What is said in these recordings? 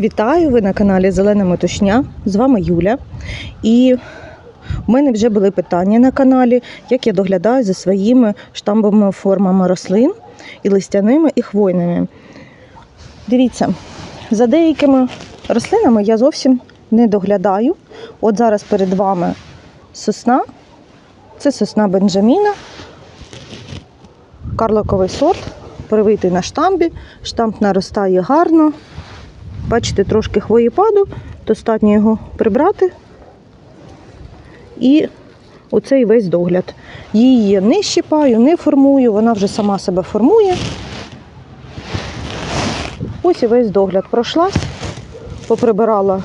Вітаю! Ви на каналі Зелена Метушня. З вами Юля. І в мене вже були питання на каналі, як я доглядаю за своїми штамбовими формами рослин і листяними, і хвойними. Дивіться, за деякими рослинами я зовсім не доглядаю. От зараз перед вами сосна. Це сосна Бенджаміна, карликовий сорт, привитий на штамбі. Штамп наростає гарно. Бачите, трошки хвоєпаду, достатньо його прибрати. І оцей весь догляд. Її не щипаю, не формую, вона вже сама себе формує. Ось і весь догляд пройшлась, поприбирала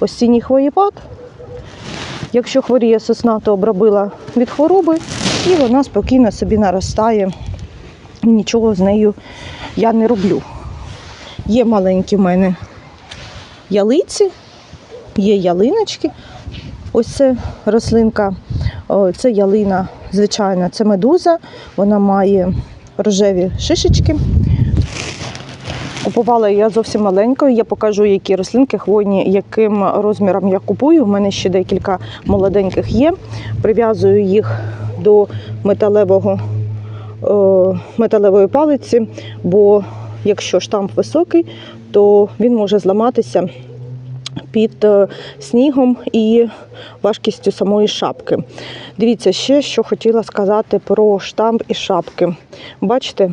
осінній хвоєпад. Якщо хворіє сосна, то обробила від хвороби і вона спокійно собі наростає. Нічого з нею я не роблю. Є маленькі в мене ялиці, є ялиночки. Ось це рослинка, це ялина, звичайна, це медуза. Вона має рожеві шишечки. Купувала я зовсім маленькою. Я покажу, які рослинки хвойні, яким розміром я купую. У мене ще декілька молоденьких є. Прив'язую їх до металевого, металевої палиці, бо якщо штамп високий, то він може зламатися під е, снігом і важкістю самої шапки. Дивіться, ще що хотіла сказати про штамп і шапки. Бачите,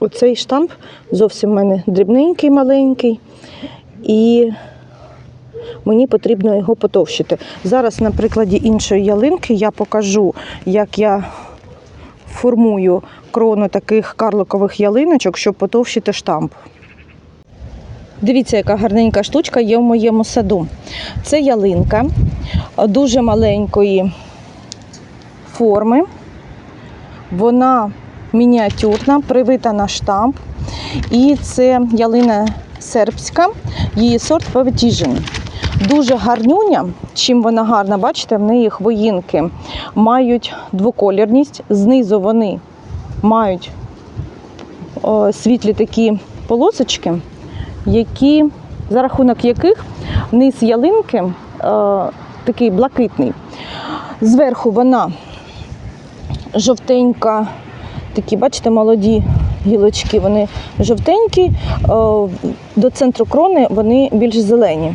оцей штамп зовсім в мене дрібненький, маленький, і мені потрібно його потовщити. Зараз, на прикладі іншої ялинки, я покажу, як я формую крону таких карликових ялиночок, щоб потовщити штамп. Дивіться, яка гарненька штучка є в моєму саду. Це ялинка дуже маленької форми. Вона мініатюрна, привита на штамп. І це ялина сербська, її сорт Павтіжин. Дуже гарнюня, чим вона гарна, бачите, в неї хвоїнки мають двоколірність. Знизу вони мають світлі такі полосочки, які, за рахунок яких низ ялинки такий блакитний. Зверху вона жовтенька, такі, бачите, молоді гілочки, вони жовтенькі, до центру крони вони більш зелені.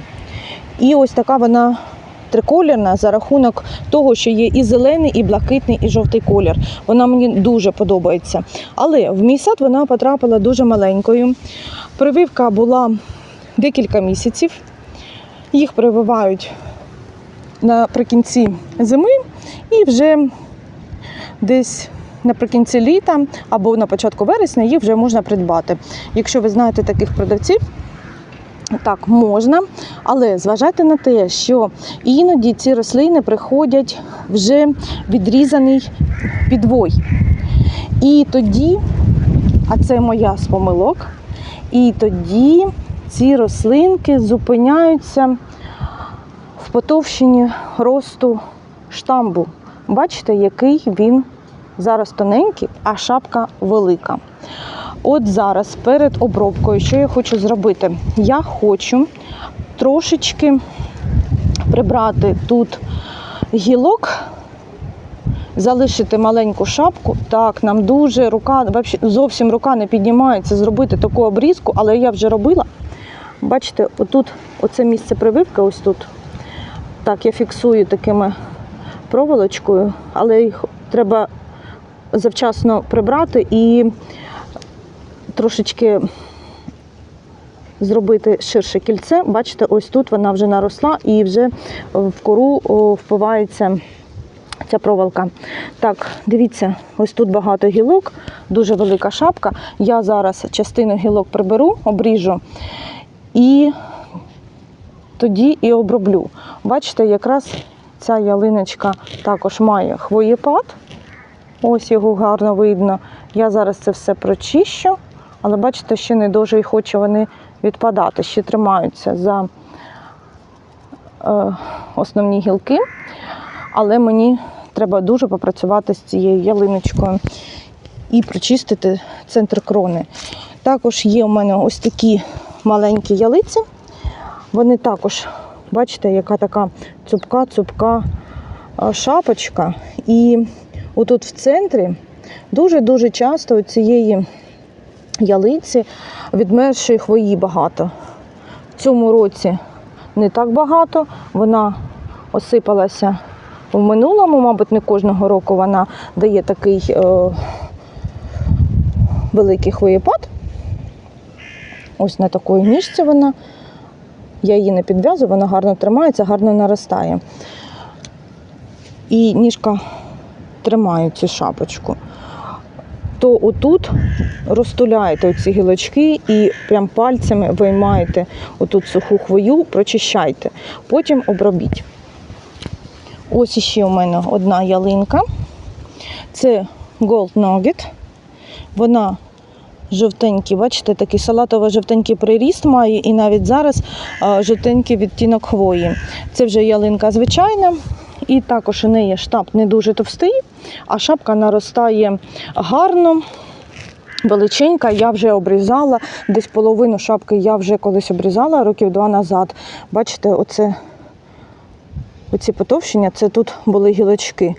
І ось така вона триколірна за рахунок того, що є і зелений, і блакитний, і жовтий колір. Вона мені дуже подобається. Але в мій сад вона потрапила дуже маленькою. Прививка була декілька місяців. Їх прививають наприкінці зими і вже десь наприкінці літа або на початку вересня їх вже можна придбати. Якщо ви знаєте таких продавців, так, можна, але зважайте на те, що іноді ці рослини приходять вже відрізаний підвой. І тоді, а це моя з помилок, і тоді ці рослинки зупиняються в потовщенні росту штамбу. Бачите, який він зараз тоненький, а шапка велика. От зараз перед обробкою, що я хочу зробити? Я хочу трошечки прибрати тут гілок, залишити маленьку шапку. Так, нам дуже рука, зовсім рука не піднімається зробити таку обрізку, але я вже робила. Бачите, отут, оце місце прививки, ось тут. Так, я фіксую такими проволочкою, але їх треба завчасно прибрати і трошечки зробити ширше кільце. Бачите, ось тут вона вже наросла і вже в кору впивається ця проволока. Так, дивіться, ось тут багато гілок, дуже велика шапка. Я зараз частину гілок приберу, обріжу і тоді і оброблю. Бачите, якраз ця ялиночка також має хвоєпад. Ось його гарно видно. Я зараз це все прочищу, але бачите, ще не дуже і хоче вони відпадати, ще тримаються за е, основні гілки. Але мені треба дуже попрацювати з цією ялиночкою і прочистити центр крони. Також є у мене ось такі маленькі ялиці, Вони також, бачите, яка така цупка-цупка шапочка. І отут в центрі дуже-дуже часто цієї ялиці відмершої хвої багато. В цьому році не так багато. Вона осипалася в минулому, мабуть, не кожного року вона дає такий е, великий хвоєпад. Ось на такої ніжці вона. Я її не підв'язую, вона гарно тримається, гарно наростає. І ніжка тримає цю шапочку. То отут розтуляєте ці гілочки і прям пальцями виймаєте отут суху хвою, прочищайте, потім обробіть. Ось іще у мене одна ялинка. Це Gold Nugget. Вона жовтенький, бачите, такий салатово-жовтенький приріст має, і навіть зараз жовтенький відтінок хвої. Це вже ялинка звичайна. І також у неї штаб не дуже товстий, а шапка наростає гарно, величенька. Я вже обрізала, десь половину шапки я вже колись обрізала років два назад. Бачите, оце, оці потовщення, це тут були гілочки.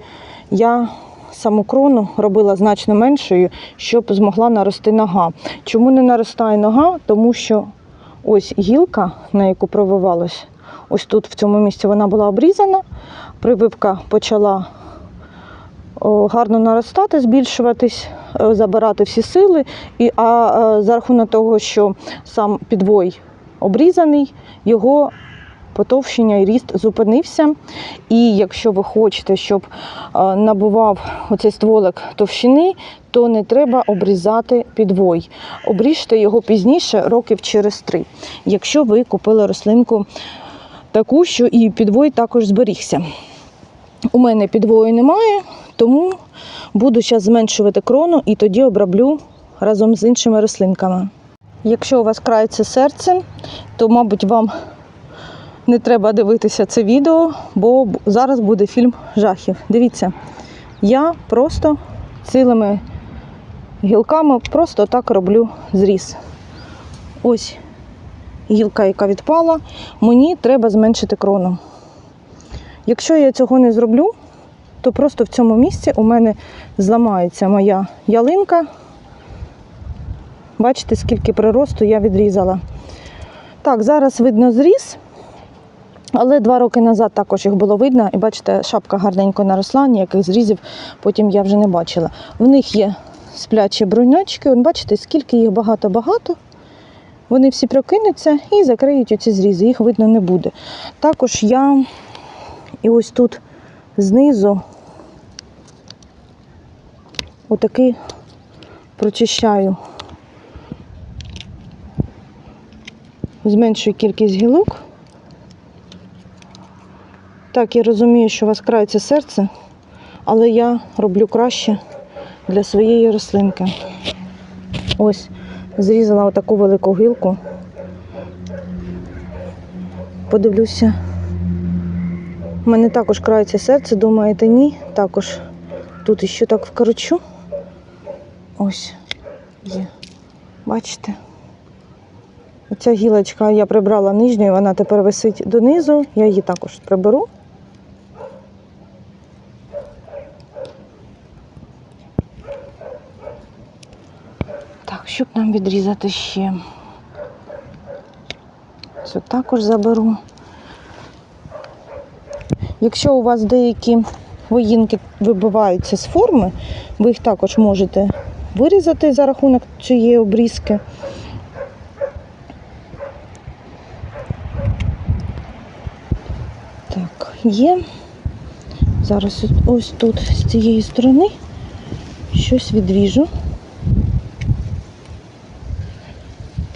Я саму крону робила значно меншою, щоб змогла нарости нога. Чому не наростає нога? Тому що ось гілка, на яку провивалась, ось тут в цьому місці вона була обрізана, прививка почала гарно наростати, збільшуватись, е, забирати всі сили. І, а е, за рахунок того, що сам підвой обрізаний, його потовщення і ріст зупинився. І якщо ви хочете, щоб е, набував оцей стволик товщини, то не треба обрізати підвой. Обріжте його пізніше, років через три, якщо ви купили рослинку таку, що і підвой також зберігся. У мене підвою немає, тому буду зараз зменшувати крону і тоді оброблю разом з іншими рослинками. Якщо у вас крається серце, то, мабуть, вам не треба дивитися це відео, бо зараз буде фільм жахів. Дивіться, я просто цілими гілками просто так роблю зріз. Ось гілка, яка відпала, мені треба зменшити крону. Якщо я цього не зроблю, то просто в цьому місці у мене зламається моя ялинка. Бачите, скільки приросту я відрізала. Так, зараз видно зріз, але два роки назад також їх було видно. І бачите, шапка гарненько наросла, ніяких зрізів потім я вже не бачила. В них є сплячі бруньочки. От бачите, скільки їх багато-багато. Вони всі прокинуться і закриють оці зрізи, їх видно не буде. Також я і ось тут знизу отаки прочищаю. Зменшую кількість гілок. Так, я розумію, що у вас крається серце, але я роблю краще для своєї рослинки. Ось, зрізала отаку велику гілку. Подивлюся. У мене також крається серце, думаєте, ні. Також тут іще так вкорочу. Ось є. Бачите? Оця гілочка я прибрала нижню, вона тепер висить донизу. Я її також приберу. Щоб нам відрізати ще. Це також заберу. Якщо у вас деякі воїнки вибиваються з форми, ви їх також можете вирізати за рахунок цієї обрізки. Так, є. Зараз ось тут з цієї сторони щось відріжу.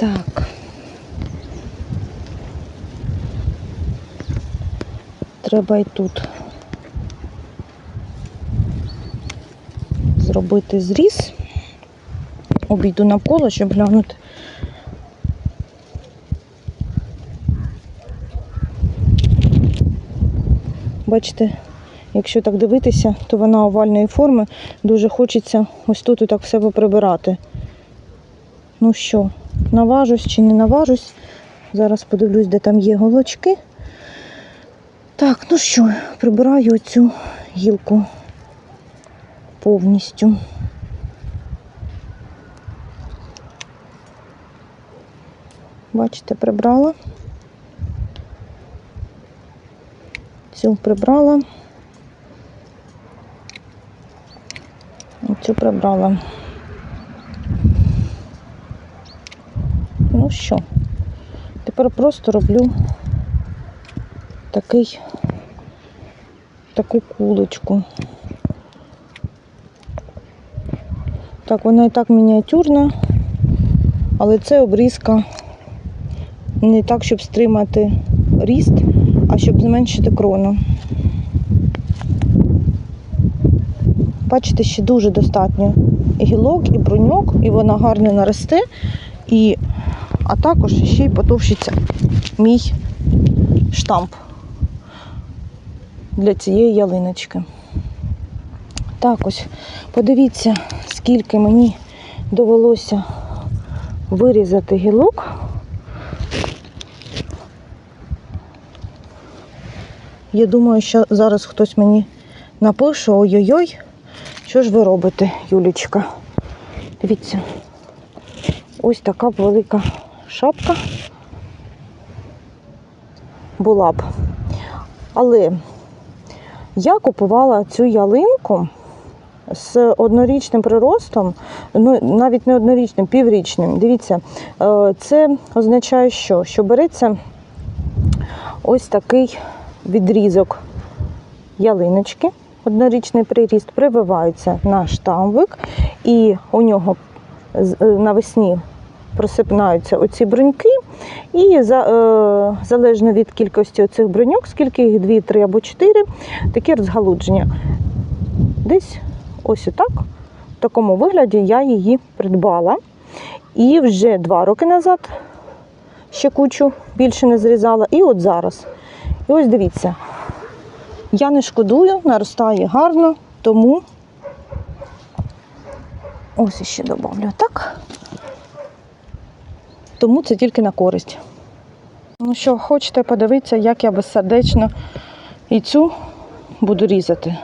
Так. Треба і тут зробити зріз. Обійду навколо, щоб глянути. Бачите, якщо так дивитися, то вона овальної форми. Дуже хочеться ось тут і так все поприбирати. Ну що, наважусь чи не наважусь, Зараз подивлюсь, де там є голочки. Так, ну що, прибираю цю гілку повністю. Бачите, прибрала. Цю прибрала. Цю прибрала. Ну що, тепер просто роблю такий, таку кулочку. Так, вона і так мініатюрна, але це обрізка не так, щоб стримати ріст, а щоб зменшити крону. Бачите, ще дуже достатньо і гілок, і бруньок, і вона гарно наросте, і, а також ще й потовщиться мій штамп для цієї ялиночки. Так ось, подивіться, скільки мені довелося вирізати гілок. Я думаю, що зараз хтось мені напише ой-ой-ой, що ж ви робите, Юлічка? Дивіться, ось така б велика шапка була б. Але я купувала цю ялинку з однорічним приростом, ну навіть не однорічним, піврічним. Дивіться, е, це означає, що? Що береться ось такий відрізок ялиночки, однорічний приріст, прививається на штамбик, і у нього е, навесні просипнаються оці бруньки, і за, е, залежно від кількості оцих бруньок, скільки їх, 2, 3 або 4, такі розгалудження. Десь ось отак, в такому вигляді я її придбала. І вже два роки назад ще кучу більше не зрізала, і от зараз. І ось дивіться, я не шкодую, наростає гарно, тому ось іще додавлю так. Тому це тільки на користь. Ну що, хочете подивитися, як я безсердечно і цю буду різати.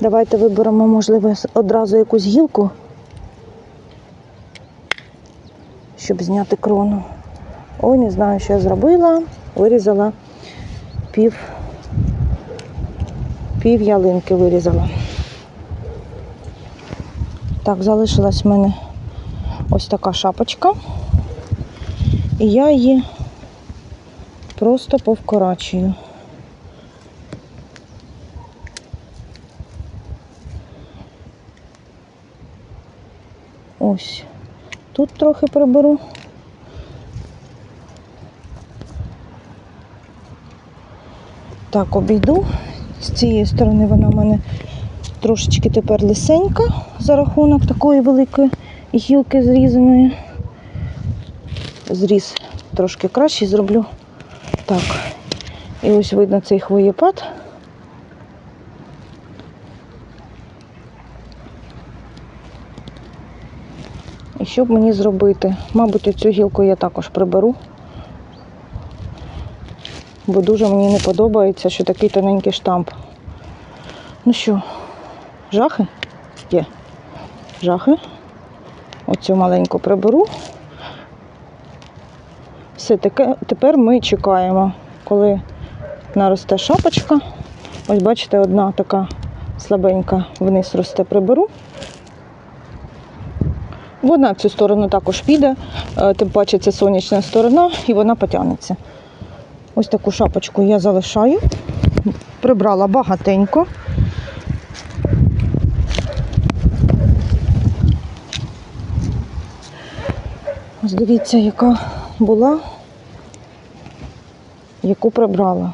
Давайте виберемо, можливо, одразу якусь гілку, щоб зняти крону. Ой, не знаю, що я зробила. Вирізала пів, пів ялинки вирізала. Так, залишилась в мене ось така шапочка. І я її просто повкорачую. Ось. Тут трохи приберу. Так, обійду. З цієї сторони вона в мене трошечки тепер лисенька за рахунок такої великої гілки зрізаної. Зріз трошки краще зроблю. Так. І ось видно цей хвоєпад. І що б мені зробити? Мабуть, цю гілку я також приберу. Бо дуже мені не подобається, що такий тоненький штамп. Ну що, жахи? Є. Жахи. Оцю маленьку приберу. Все, таке, тепер ми чекаємо, коли наросте шапочка. Ось бачите, одна така слабенька вниз росте, приберу. Вона в цю сторону також піде, е, тим паче це сонячна сторона і вона потягнеться. Ось таку шапочку я залишаю. Прибрала багатенько. Ось дивіться, яка була, яку прибрала.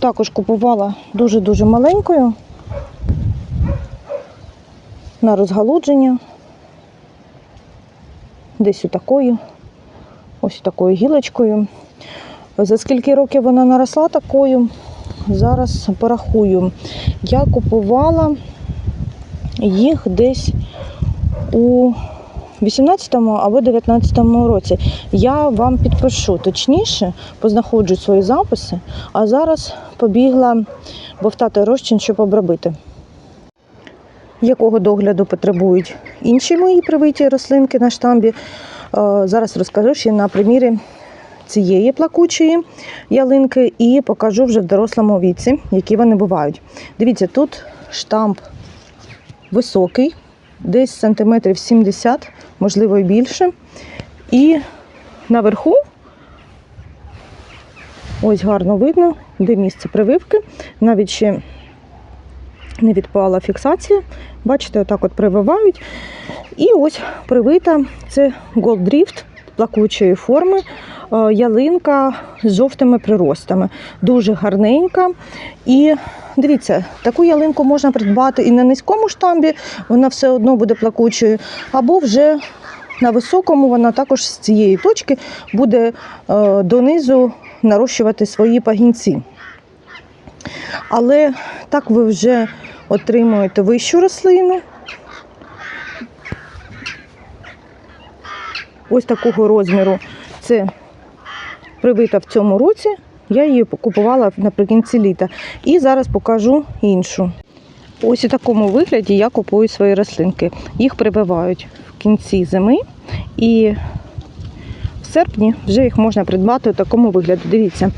Також купувала дуже-дуже маленькою на розгалудження. Десь отакою, ось такою гілочкою. За скільки років вона наросла такою, зараз порахую. Я купувала їх десь у 18-му або 19-му році. Я вам підпишу точніше, познаходжу свої записи, а зараз побігла бовтати розчин, щоб обробити. Якого догляду потребують інші мої привиті рослинки на штамбі? Е, Зараз розкажу ще на примірі цієї плакучої ялинки і покажу вже в дорослому віці, які вони бувають. Дивіться, тут штамп високий, десь сантиметрів 70, можливо і більше. І наверху, ось гарно видно, де місце прививки. Навіть ще не відпала фіксація. Бачите, отак от прививають. І ось привита це Gold Drift плакучої форми, е, ялинка з жовтими приростами. Дуже гарненька. І дивіться, таку ялинку можна придбати і на низькому штамбі, вона все одно буде плакучою, або вже на високому вона також з цієї точки буде е, донизу нарощувати свої пагінці. Але так ви вже отримуєте вищу рослину. Ось такого розміру. Це привита в цьому році. Я її купувала наприкінці літа. І зараз покажу іншу. Ось у такому вигляді я купую свої рослинки. Їх прививають в кінці зими і в серпні вже їх можна придбати у такому вигляді. Дивіться,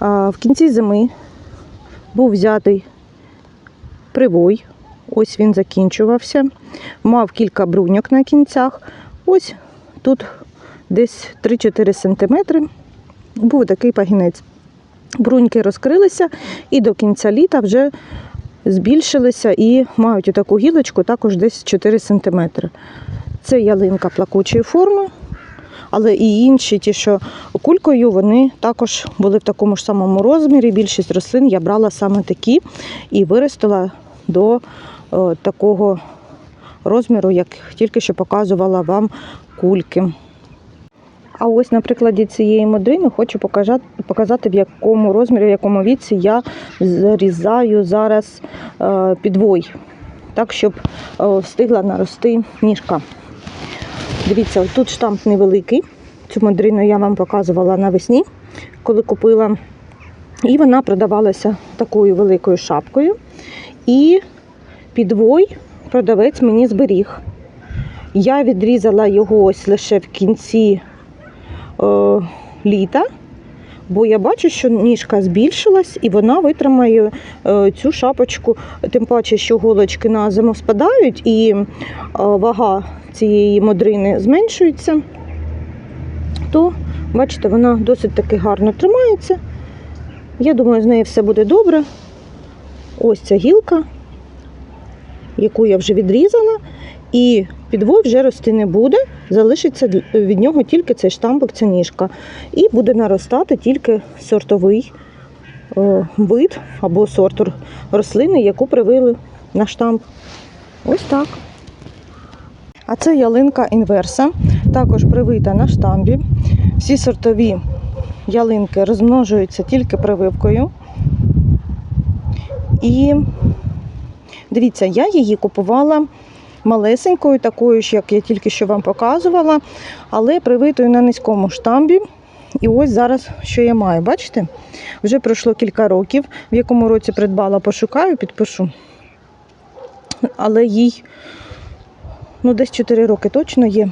в кінці зими був взятий привой. Ось він закінчувався. Мав кілька бруньок на кінцях. Ось тут десь 3-4 см був такий пагінець. Бруньки розкрилися і до кінця літа вже збільшилися і мають таку гілочку також десь 4 см. Це ялинка плакучої форми, але і інші, ті, що кулькою, вони також були в такому ж самому розмірі. Більшість рослин я брала саме такі і виростила до е, такого розміру, як тільки що показувала вам кульки. А ось на прикладі цієї модрини хочу показати, в якому розмірі, в якому віці я зарізаю зараз е, підвой, так, щоб е, встигла нарости ніжка. Дивіться, тут штамп невеликий. Цю модрину я вам показувала навесні, коли купила. І вона продавалася такою великою шапкою. І підвой продавець мені зберіг. Я відрізала його ось лише в кінці е, літа, бо я бачу, що ніжка збільшилась і вона витримає е, цю шапочку, тим паче, що голочки на зиму спадають і е, вага цієї модрини зменшується, то, бачите, вона досить таки гарно тримається. Я думаю, з нею все буде добре. Ось ця гілка, яку я вже відрізала, і підвой вже рости не буде, залишиться від нього тільки цей штампик, ця ніжка. І буде наростати тільки сортовий е, вид або сорт рослини, яку привили на штамп. Ось так. А це ялинка інверса, також привита на штамбі. Всі сортові ялинки розмножуються тільки прививкою. І дивіться, я її купувала малесенькою, такою ж, як я тільки що вам показувала, але привитою на низькому штамбі. І ось зараз, що я маю, бачите? Вже пройшло кілька років, в якому році придбала, пошукаю, підпишу. Але їй ну, десь 4 роки точно є.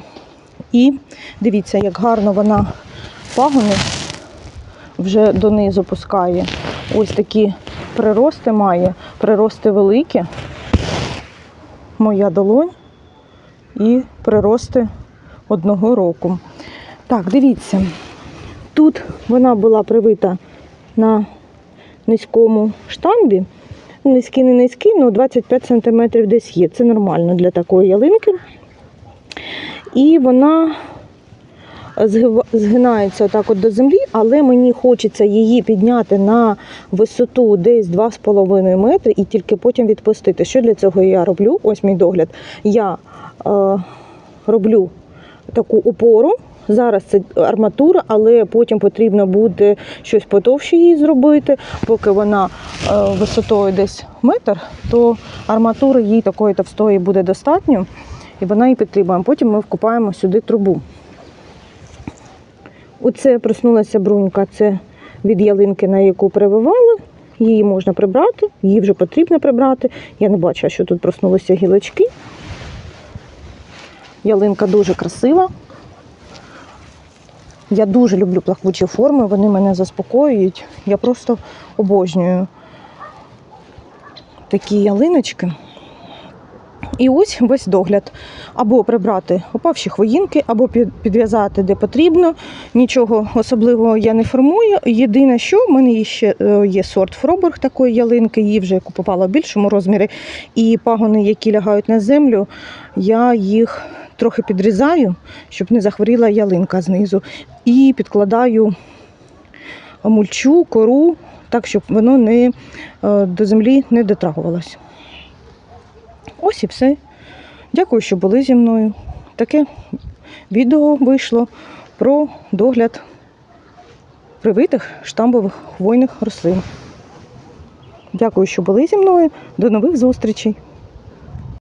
І дивіться, як гарно вона пагони вже донизу пускає. Ось такі прирости має, прирости великі. Моя долонь і прирости одного року. Так, дивіться, тут вона була привита на низькому штамбі. Низький, не низький, але 25 см десь є. Це нормально для такої ялинки. І вона згинається отак от до землі, але мені хочеться її підняти на висоту десь 2,5 метри і тільки потім відпустити. Що для цього я роблю? Ось мій догляд. Я е, роблю таку опору. Зараз це арматура, але потім потрібно буде щось потовще її зробити. Поки вона е, висотою десь метр, то арматури їй такої товстої буде достатньо. і вона її підтримує. Потім ми вкопаємо сюди трубу. Оце проснулася брунька, це від ялинки, на яку прививали. Її можна прибрати, її вже потрібно прибрати. Я не бачу, що тут проснулися гілочки. Ялинка дуже красива. Я дуже люблю плакучі форми, вони мене заспокоюють. Я просто обожнюю такі ялиночки. І ось весь догляд. Або прибрати опавші хвоїнки, або підв'язати де потрібно. Нічого особливого я не формую. Єдине, що в мене ще е, є сорт Фробург такої ялинки, її вже купувала в більшому розмірі. І пагони, які лягають на землю, я їх трохи підрізаю, щоб не захворіла ялинка знизу. І підкладаю мульчу, кору, так, щоб воно не, е, до землі не дотрагувалось. Ось і все. Дякую, що були зі мною. Таке відео вийшло про догляд привитих штамбових хвойних рослин. Дякую, що були зі мною. До нових зустрічей!